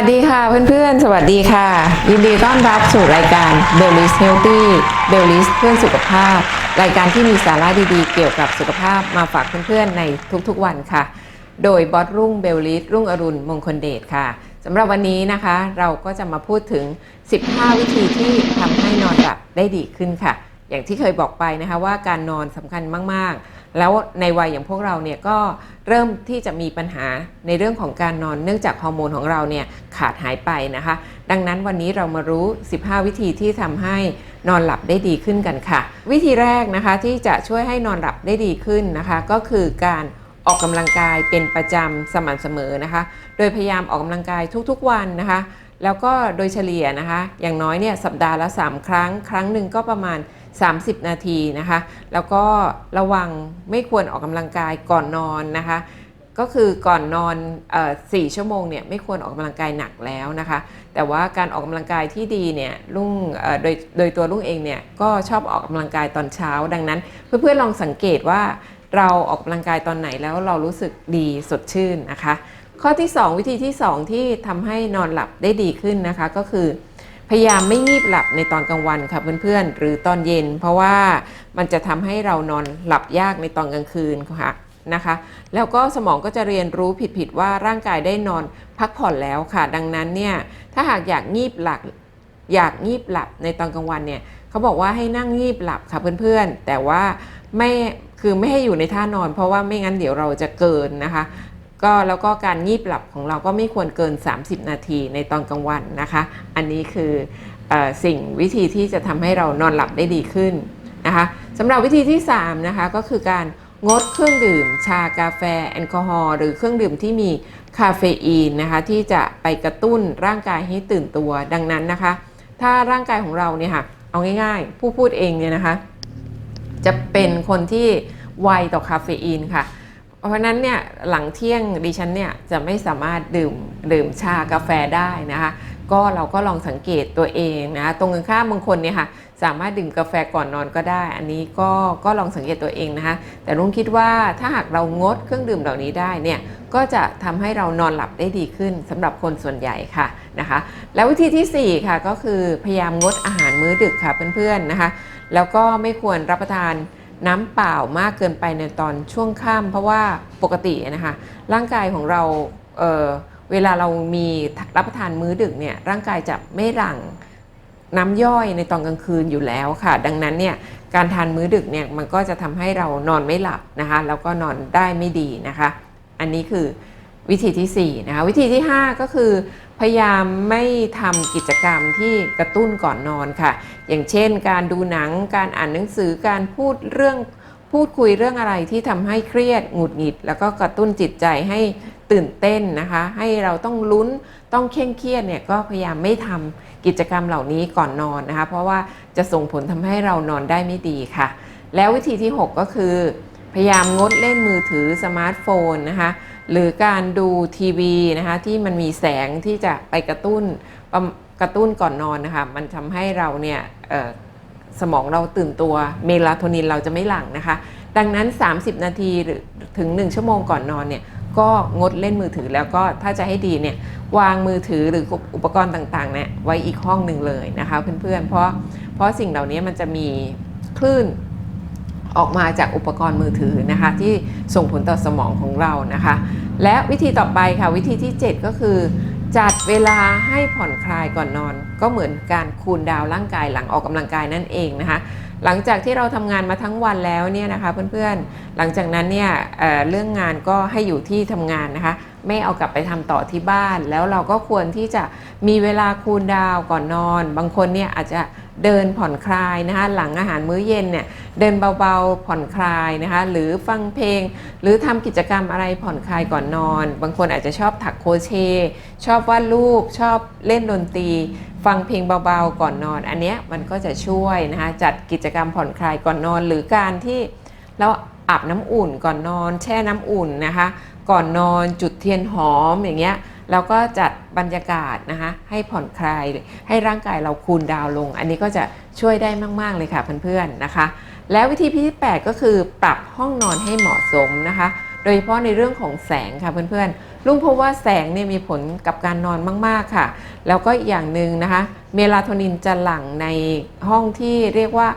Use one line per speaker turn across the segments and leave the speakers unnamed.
วัสดีค่ะเพื่อนๆ สวัสดีค่ะ ยินดีต้อนรับสู่รายการ b e l l i s Healthy b e l l i s เพื่อนสุขภาพ รายการที่มีสาระดีๆ เกี่ยวกับสุขภาพมาฝากเพื่อนๆ ในทุกๆวันค่ะ โดยบอสรุ่งเบลลิสรุ่งอรุณมงคลเดชค่ะสำหรับวันนี้นะคะ เราก็จะมาพูดถึง 15 วิธีที่ทำให้นอนหลับได้ดีขึ้นค่ะ อย่างที่เคยบอกไปนะคะว่าการนอนสำคัญมากๆ แล้วในวัยอย่างพวกเราเนี่ยก็เริ่มที่จะมีปัญหาในเรื่องของการนอนเนื่องจากฮอร์โมนของเราเนี่ยขาดหายไปนะคะ ดังนั้นวันนี้เรามารู้ 15 วิธีที่ทำให้นอนหลับได้ดีขึ้นกันค่ะ วิธีแรกนะคะที่จะช่วยให้นอนหลับได้ดีขึ้นนะคะ ก็คือการออกกำลังกายเป็นประจำสม่ำเสมอนะคะ โดยพยายามออกกำลังกายทุกๆวันนะคะ แล้วก็โดยเฉลี่ยนะคะ อย่างน้อยเนี่ยสัปดาห์ละ 3 ครั้ง ครั้งหนึ่งก็ประมาณ 30 นาทีนะคะ แล้วก็ระวังไม่ควรออกกำลังกายก่อนนอนนะคะ ก็คือก่อนนอนเอ่ชั่วโมงเนี่ยไม่ควรออกกำลังกายหนักแล้วนะคะ แต่ว่าการออกกำลังกายที่ดีเนี่ยลุงโดยโดยตัวลุงเองเนี่ยก็ชอบออกกำลังกายตอนเช้า ดังนั้น เพื่อนๆลองสังเกตว่าเราออกกำลังกายตอนไหนแล้วเรารู้สึกดีสดชื่นนะคะ ข้อที่ 2 วิธีที่ 2 ที่ทำให้นอนหลับได้ดีขึ้นนะคะก็คือ พยายามไม่งีบหลับในตอนกลางวันค่ะเพื่อนๆ หรือตอนเย็น เพราะว่ามันจะทำให้เรานอนหลับยากในตอนกลางคืนค่ะนะคะ แล้วก็สมองก็จะเรียนรู้ผิดๆว่าร่างกายได้นอนพักผ่อนแล้วค่ะ ดังนั้นเนี่ยถ้าหากอยากงีบหลับอยากงีบหลับในตอนกลางวันเนี่ยเขาบอกว่าให้นั่งงีบหลับค่ะเพื่อนๆ แต่ว่าไม่คือไม่ให้อยู่ในท่านอน เพราะว่าไม่งั้นเดี๋ยวเราจะเกินนะคะ ก็แล้วก็การงีบหลับของเราก็ไม่ควรเกิน 30 นาทีในตอนกลางวันนะคะ อันนี้คืออสิ่งวิธีที่จะทำให้เรานอนหลับได้ดีขึ้นนะคะสำหรับวิธีที่3นะคะก็คือการงดเครื่องดื่ม ชากาแฟ แอลกอฮอล์หรือเครื่องดื่มที่มีคาเฟอีนนะคะที่จะไปกระตุ้นร่างกายให้ตื่นตัวดังนั้นนะคะ ถ้าร่างกายของเราเนี่ยค่ะเอาง่ายๆ ผู้พูดเองเนี่ยนะคะ จะเป็นคนที่ไวต่อคาเฟอีนค่ะ เพราะนั้นเนี่ยหลังเที่ยงดิฉันเนี่ยจะไม่สามารถดื่มดื่มชากาแฟได้นะคะก็เราก็ลองสังเกตตัวเองนะตรงกันข้ามบางคนเนี่ยค่ะสามารถดื่มกาแฟก่อนนอนก็ได้ อันนี้ก็ก็ลองสังเกตตัวเองนะคะแต่ลุงคิดว่าถ้าหากเรางดเครื่องดื่มเหล่านี้ได้เนี่ยก็จะทำให้เรานอนหลับได้ดีขึ้นสำหรับคนส่วนใหญ่ค่ะนะคะ แล้ววิธีทีสี่4ค่ะก็คือพยายามงดอาหารมื้อดึกค่ะเพื่อนๆนะคะ แล้วก็ไม่ควรรับประทาน น้ำเปล่ามากเกินไปในตอนช่วงค่ำเพราะว่าปกตินะคะร่างกายของเราเเวลาเรามีรับประทานมื้อดึกเนี่ยร่างกายจะไม่หลั่งน้ำย่อยในตอนกลางคืนอยู่แล้วค่ะ ดังนั้นเนี่ยการทานมื้อดึกเนี่ยมันก็จะทำให้เรานอนไม่หลับนะคะแล้วก็นอนได้ไม่ดีนะคะ อันนี้คือวิธีที่4นะคะวิธีที่ 5 ก็คือ พยายามไม่ทำกิจกรรมที่กระตุ้นก่อนนอนค่ะ อย่างเช่น การดูหนัง การอ่านหนังสือ การพูดเรื่องพูดคุยเรื่องอะไรที่ทำให้เครียดหงุดหงิด แล้วก็กระตุ้นจิตใจให้ตื่นเต้นนะคะ ให้เราต้องลุ้นต้องเคร่งเครียดเนี่ยก็พยายามไม่ทำกิจกรรมเหล่านี้ก่อนนอนนะคะ เพราะว่าจะส่งผลทำให้เรานอนได้ไม่ดีค่ะ แล้ววิธีที่ 6 ก็คือ พยายามงดเล่นมือถือสมาร์ทโฟนนะคะหรือการดูทีวีนะคะที่มันมีแสงที่จะไปกระตุ้นกระตุ้นก่อนนอนนะคะมันทำให้เราเนี่ยสมองเราตื่นตัวเมลาโทนินเราจะไม่หลั่งนะคะ ดังนั้น 30 นาทีหรือถึง 1 ชั่วโมงก่อนนอนเนี่ยก็งดเล่นมือถือแล้วก็ถ้าจะให้ดีเนี่ยวางมือถือหรืออุปกรณ์ต่างๆเนี่ยไว้อีกห้องหนึ่งเลยนะคะเพื่อนๆเพราะเพราะสิ่งเหล่านี้มันจะมีคลื่น ออกมาจากอุปกรณ์มือถือนะคะที่ส่งผลต่อสมองของเรานะคะ และวิธีต่อไปค่ะวิธีที่ 7 ก็คือ จัดเวลาให้ผ่อนคลายก่อนนอน ก็เหมือนการคูลดาวร่างกายหลังออกกำลังกายนั่นเองนะคะหลังจากที่เราทำงานมาทั้งวันแล้วเนี่ยนะคะเพื่อนๆ หลังจากนั้นเนี่ยเเรื่องงานก็ให้อยู่ที่ทำงานนะคะ ไม่เอากลับไปทำต่อที่บ้าน แล้วเราก็ควรที่จะมีเวลาคูลดาวก่อนนอน บางคนเนี่ยอาจจะ เดินผ่อนคลายนะคะหลังอาหารมื้อเย็นเนี่ยเดินเบาๆผ่อนคลายนะคะหรือฟังเพลง หรือทำกิจกรรมอะไรผ่อนคลายก่อนนอน บางคนอาจจะชอบถักโครเชต์ชอบวาดรูปชอบเล่นดนตรี ฟังเพลงเบาๆก่อนนอน อันเนี้ยมันก็จะช่วยนะคะจัดกิจกรรมผ่อนคลายก่อนนอน หรือการที่เราอาบน้ำอุ่นก่อนนอน แช่น้ำอุ่นนะคะก่อนนอนจุดเทียนหอมอย่างเงี้ย แล้วก็จัดบรรยากาศนะคะให้ผ่อนคลายให้ร่างกายเราคูลดาวลง อันนี้ก็จะช่วยได้มาก ๆ เลยค่ะเพื่อนๆนะคะ แล้ววิธีที่ 8 ก็คือปรับห้องนอนให้เหมาะสมนะคะ โดยเฉพาะในเรื่องของแสงค่ะเพื่อนๆลุงพบว่าแสงเนี่ยมีผลกับการนอนมาก ๆค่ะ แล้วก็อีกอย่างหนึ่งนะคะ เมลาโทนินจะหลั่งในห้องที่เรียกว่า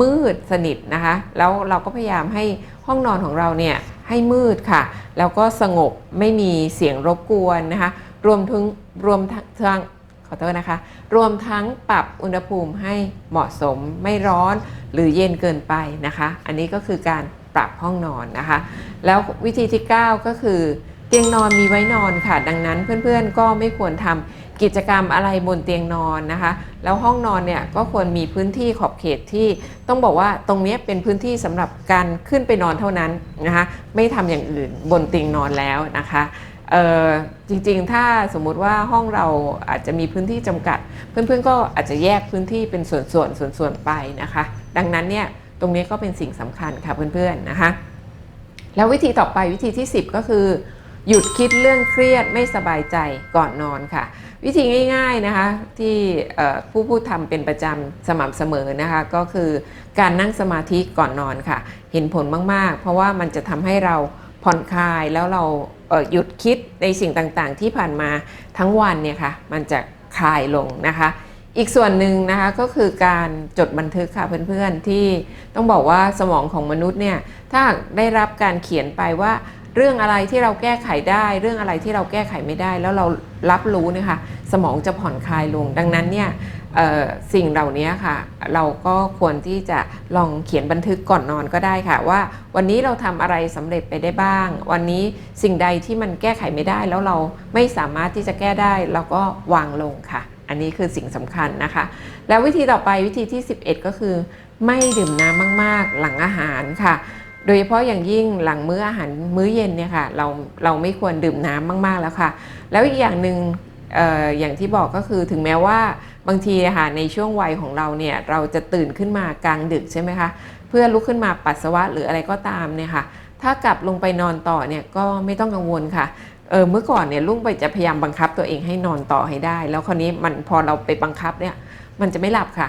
มืดสนิทนะคะ แล้วเราก็พยายามให้ห้องนอนของเราเนี่ย ให้มืดค่ะ แล้วก็สงบไม่มีเสียงรบกวนนะคะ รวมถึงรวมทั้งขอโทษนะคะ รวมทั้งปรับอุณหภูมิให้เหมาะสมไม่ร้อนหรือเย็นเกินไปนะคะ อันนี้ก็คือการปรับห้องนอนนะคะ แล้ววิธีที่ 9 ก็คือเตียงนอนมีไว้นอนค่ะ ดังนั้นเพื่อนๆก็ไม่ควรทำ กิจกรรมอะไรบนเตียงนอนนะคะ แล้วห้องนอนเนี่ยก็ควรมีพื้นที่ขอบเขตที่ต้องบอกว่าตรงนี้เป็นพื้นที่สำหรับการขึ้นไปนอนเท่านั้นนะคะ ไม่ทำอย่างอื่นบนเตียงนอนแล้วนะคะจริงๆ ถ้าสมมุติว่าห้องเราอาจจะมีพื้นที่จำกัด เพื่อนๆ ก็อาจจะแยกพื้นที่เป็นส่วนๆ ส่วนๆ ไปนะคะ ดังนั้นเนี่ยตรงนี้ก็เป็นสิ่งสำคัญค่ะเพื่อนๆ นะคะ แล้ววิธีต่อไปวิธีที่ 10 ก็คือ หยุดคิดเรื่องเครียดไม่สบายใจก่อนนอนค่ะ วิธีง่าย ๆนะคะที่ผู้พูดทำเป็นประจำสม่ำเสมอนะคะก็คือการนั่งสมาธิก่อนนอนค่ะ เห็นผลมากๆ เพราะว่ามันจะทำให้เราผ่อนคลายแล้วเราเหยุดคิดในสิ่งต่างๆ ที่ผ่านมาทั้งวันเนี่ยค่ะมันจะคลายลงนะคะอีกส่วนหนึ่งนะคะก็คือการจดบันทึกค่ะเพื่อนๆที่ต้องบอกว่าสมองของมนุษย์เนี่ยถ้าได้รับการเขียนไปว่า เรื่องอะไรที่เราแก้ไขได้ เรื่องอะไรที่เราแก้ไขไม่ได้ แล้วเรารับรู้นะคะสมองจะผ่อนคลายลง ดังนั้นเนี่ยสิ่งเหล่านี้ค่ะ เราก็ควรที่จะลองเขียนบันทึกก่อนนอนก็ได้ค่ะ ว่าวันนี้เราทำอะไรสำเร็จไปได้บ้าง วันนี้สิ่งใดที่มันแก้ไขไม่ได้ แล้วเราไม่สามารถที่จะแก้ได้เราก็วางลงค่ะ อันนี้คือสิ่งสำคัญนะคะ แล้ววิธีต่อไปวิธีที่ 11 ก็คือ ไม่ดื่มน้ำมาก ๆ หลังอาหารค่ะ โดยเฉพาะอย่างยิ่งหลังมื้ออาหารมื้อเย็นเนี่ยค่ะเราเราไม่ควรดื่มน้ำมาก ๆแล้วค่ะ แล้วอีกอย่างหนึ่งอออย่างที่บอกก็คือถึงแม้ว่าบางทีค่ะในช่วงวัยของเราเนี่ยเราจะตื่นขึ้นมากลางดึกใช่ไหมคะเพื่อลุกขึ้นมาปัสสาวะหรืออะไรก็ตามเนี่ยค่ะถ้ากลับลงไปนอนต่อเนี่ยก็ไม่ต้องกังวลค่ะเออเมื่อก่อนเนี่ยลุงไปจะพยายามบังคับตัวเองให้นอนต่อให้ได้ แล้วคราวนี้มันพอเราไปบังคับเนี่ยมันจะไม่หลับค่ะ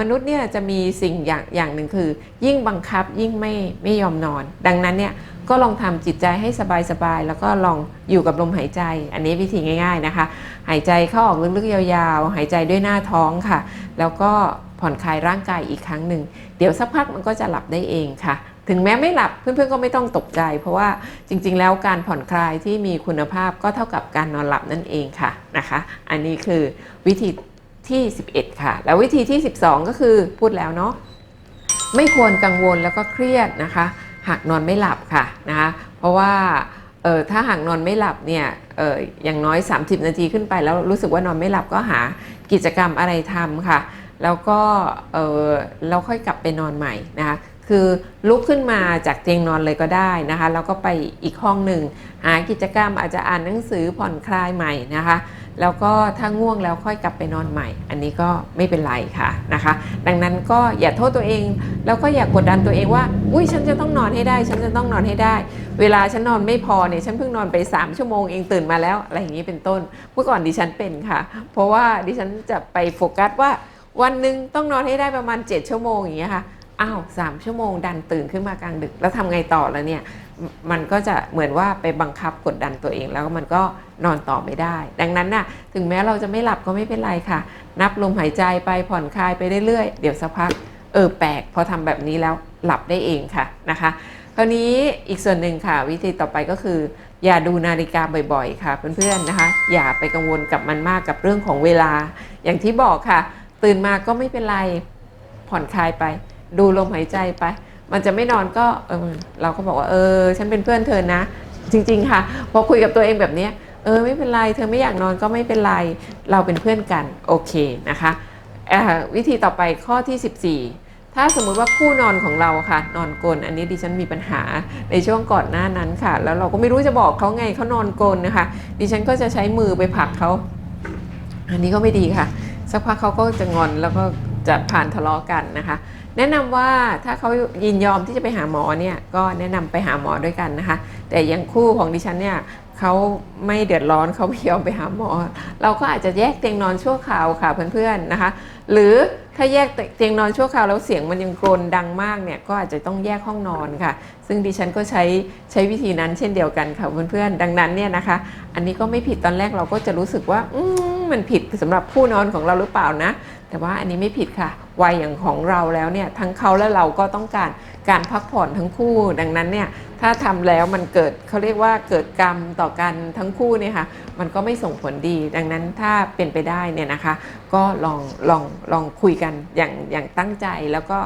มนุษย์เนี่ยจะมีสิ่งอย่างอย่างหนึ่งคือ ยิ่งบังคับยิ่งไม่ไม่ยอมนอน ดังนั้นเนี่ยก็ลองทำจิตใจให้สบายๆ แล้วก็ลองอยู่กับลมหายใจ อันนี้วิธีง่าย ๆนะคะ หายใจเข้าออกลึกๆยาวๆ หายใจด้วยหน้าท้องค่ะ แล้วก็ผ่อนคลายร่างกายอีกครั้งหนึ่ง เดี๋ยวสักพักมันก็จะหลับได้เองค่ะ ถึงแม้ไม่หลับเพื่อนๆก็ไม่ต้องตกใจ เพราะว่าจริงๆ แล้วการผ่อนคลายที่มีคุณภาพก็เท่ากับการนอนหลับนั่นเองค่ะนะคะ อันนี้คือวิธี ที่ 11 ค่ะ แล้ววิธีที่ 12 ก็คือพูดแล้วเนาะไม่ควรกังวลแล้วก็เครียดนะคะ หากนอนไม่หลับค่ะนะคะเพราะว่าเออถ้าหากนอนไม่หลับเนี่ยเอออย่างน้อย 30 นาทีขึ้นไปแล้วรู้สึกว่านอนไม่หลับก็หากิจกรรมอะไรทำค่ะ แล้วก็เออเราค่อยกลับไปนอนใหม่นะคะคือลุกขึ้นมาจากเตียงนอนเลยก็ได้นะคะแล้วก็ไปอีกห้องหนึ่งหากิจกรรมอาจจะอ่านหนังสือผ่อนคลายใหม่นะคะ แล้วก็ถ้าง่วงแล้วค่อยกลับไปนอนใหม่ อันนี้ก็ไม่เป็นไรค่ะนะคะ ดังนั้นก็อย่าโทษตัวเอง แล้วก็อย่ากดดันตัวเองว่า อุ้ยฉันจะต้องนอนให้ได้ ฉันจะต้องนอนให้ได้ เวลาฉันนอนไม่พอเนี่ยฉันเพิ่งนอนไป 3 ชั่วโมงเองตื่นมาแล้วอะไรอย่างนี้เป็นต้นเมื่อก่อนดิฉันเป็นค่ะ เพราะว่าดิฉันจะไปโฟกัสว่าวันหนึ่งต้องนอนให้ได้ประมาณ 7 ชั่วโมงอย่างเงี้ยค่ะอ้าวสามชั่วโมงดันตื่นขึ้นมากลางดึก แล้วทำไงต่อแล้วเนี่ย มันก็จะเหมือนว่าไปบังคับกดดันตัวเองแล้วมันก็นอนต่อไม่ได้ ดังนั้นน่ะถึงแม้เราจะไม่หลับก็ไม่เป็นไรค่ะ นับลมหายใจไปผ่อนคลายไปเรื่อยๆ เดี๋ยวสักพักเออแปลกพอทำแบบนี้แล้วหลับได้เองค่ะนะคะคราวนี้อีกส่วนหนึ่งค่ะ วิธีต่อไปก็คือ อย่าดูนาฬิกาบ่อยๆ ค่ะเพื่อนๆนะคะ อย่าไปกังวลกับมันมากกับเรื่องของเวลา อย่างที่บอกค่ะ ตื่นมาก็ไม่เป็นไรผ่อนคลายไป ดูลมหายใจไป มันจะไม่นอนก็เออเราก็บอกว่าเออ ฉันเป็นเพื่อนเธอนะ จริง ๆ ค่ะ พอคุยกับตัวเองแบบนี้เออไม่เป็นไร เธอไม่อยากนอนก็ไม่เป็นไร เราเป็นเพื่อนกันโอเคนะคะอ่อวิธีต่อไปข้อที่ 14 ถ้าสมมุติว่าคู่นอนของเราค่ะ นอนกลนอันนี้ดิฉันมีปัญหาในช่วงก่อนหน้านั้นค่ะ แล้วเราก็ไม่รู้จะบอกเขาไงเขานอนกลนนะคะ ดิฉันก็จะใช้มือไปผลักเขาอันนี้ก็ไม่ดีค่ะ สักพักเขาก็จะงอนแล้วก็จะผ่านทะเลาะกันนะคะ แนะนำว่าถ้าเขายินยอมที่จะไปหาหมอเนี่ยก็แนะนำไปหาหมอด้วยกันนะคะ แต่อยังคู่ของดิฉันเนี่ยเขาไม่เดือดร้อนเขาไม่ยอมไปหาหมอ เราก็อาจจะแยกเตียงนอนชั่วคราวค่ะเพื่อนๆนะคะ หรือถ้าแยกเตียงนอนชั่วคราวแล้วเสียงมันยังโกรนดังมากเนี่ยก็อาจจะต้องแยกห้องนอนค่ะ ซึ่งดิฉันก็ใช้ใช้วิธีนั้นเช่นเดียวกันค่ะเพื่อนๆดังนั้นเนี่ยนะคะ อันนี้ก็ไม่ผิดตอนแรกเราก็จะรู้สึกว่าอืมมันผิดสำหรับผู้นอนของเราหรือเปล่านะ แต่ว่าอันนี้ไม่ผิดค่ะ วัยอย่างของเราแล้วเนี่ยทั้งเขาและเราก็ต้องการการพักผ่อนทั้งคู่ ดังนั้นเนี่ยถ้าทำแล้วมันเกิดเขาเรียกว่าเกิดกรรมต่อกันทั้งคู่เนี่ยค่ะมันก็ไม่ส่งผลดี ดังนั้นถ้าเป็นไปได้เนี่ยนะคะ ก็ลองลองลองคุยกันอย่างอย่างตั้งใจแล้วก็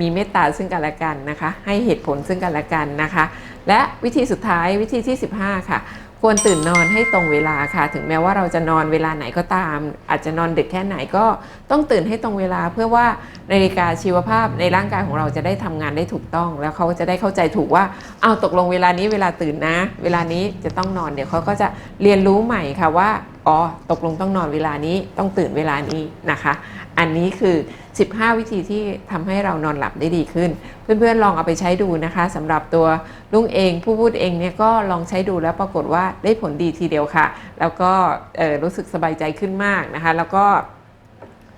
มีเมตตาซึ่งกันและกันนะคะ ให้เหตุผลซึ่งกันและกันนะคะ และวิธีสุดท้ายวิธีที่ 15 ค่ะ ควรตื่นนอนให้ตรงเวลาค่ะ ถึงแม้ว่าเราจะนอนเวลาไหนก็ตาม อาจจะนอนดึกแค่ไหนก็ต้องตื่นให้ตรงเวลา เพื่อว่านาฬิกาชีวภาพในร่างกายของเราจะได้ทำงานได้ถูกต้อง แล้วเขาจะได้เข้าใจถูกว่าเอาตกลงเวลานี้เวลาตื่นนะ เวลานี้จะต้องนอนเดี๋ยวเขาก็จะเรียนรู้ใหม่ค่ะว่า อ๋อตกลงต้องนอนเวลานี้ต้องตื่นเวลานี้นะคะ อันนี้คือ 15 วิธีที่ทำให้เรานอนหลับได้ดีขึ้น เพื่อนๆลองเอาไปใช้ดูนะคะสำหรับตัวลุงเองผู้พูดเองเนี่ยก็ลองใช้ดูแล้วปรากฏว่าได้ผลดีทีเดียวค่ะ แล้วก็รู้สึกสบายใจขึ้นมากนะคะ แล้วก็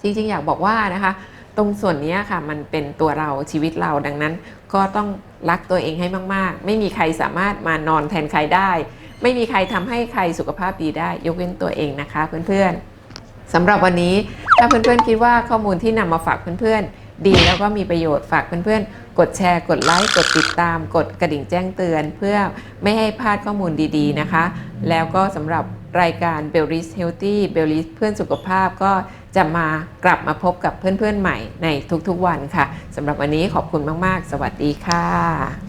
จริงๆอยากบอกว่านะคะตรงส่วนนี้ค่ะมันเป็นตัวเราชีวิตเราดังนั้น ก็ต้องรักตัวเองให้มาก ๆ ไม่มีใครสามารถมานอนแทนใครได้ ไม่มีใครทำให้ใครสุขภาพดีได้ ยกเว้นตัวเองนะคะเพื่อนๆสำหรับวันนี้ถ้าเพื่อนๆคิดว่าข้อมูลที่นำมาฝากเพื่อนๆ ดีแล้วก็มีประโยชน์ฝากเพื่อนๆ กดแชร์ กดไลค์กดติดตาม กดกระดิ่งแจ้งเตือน เพื่อไม่ให้พลาดข้อมูลดีๆนะคะ แล้วก็สำหรับรายการ b e l l i s Healthy b e l l i s เพื่อนสุขภาพก็จะมากลับมาพบกับเพื่อนๆใหม่ในทุกๆวันค่ะสำหรับวันนี้ขอบคุณมากๆ สวัสดีค่ะ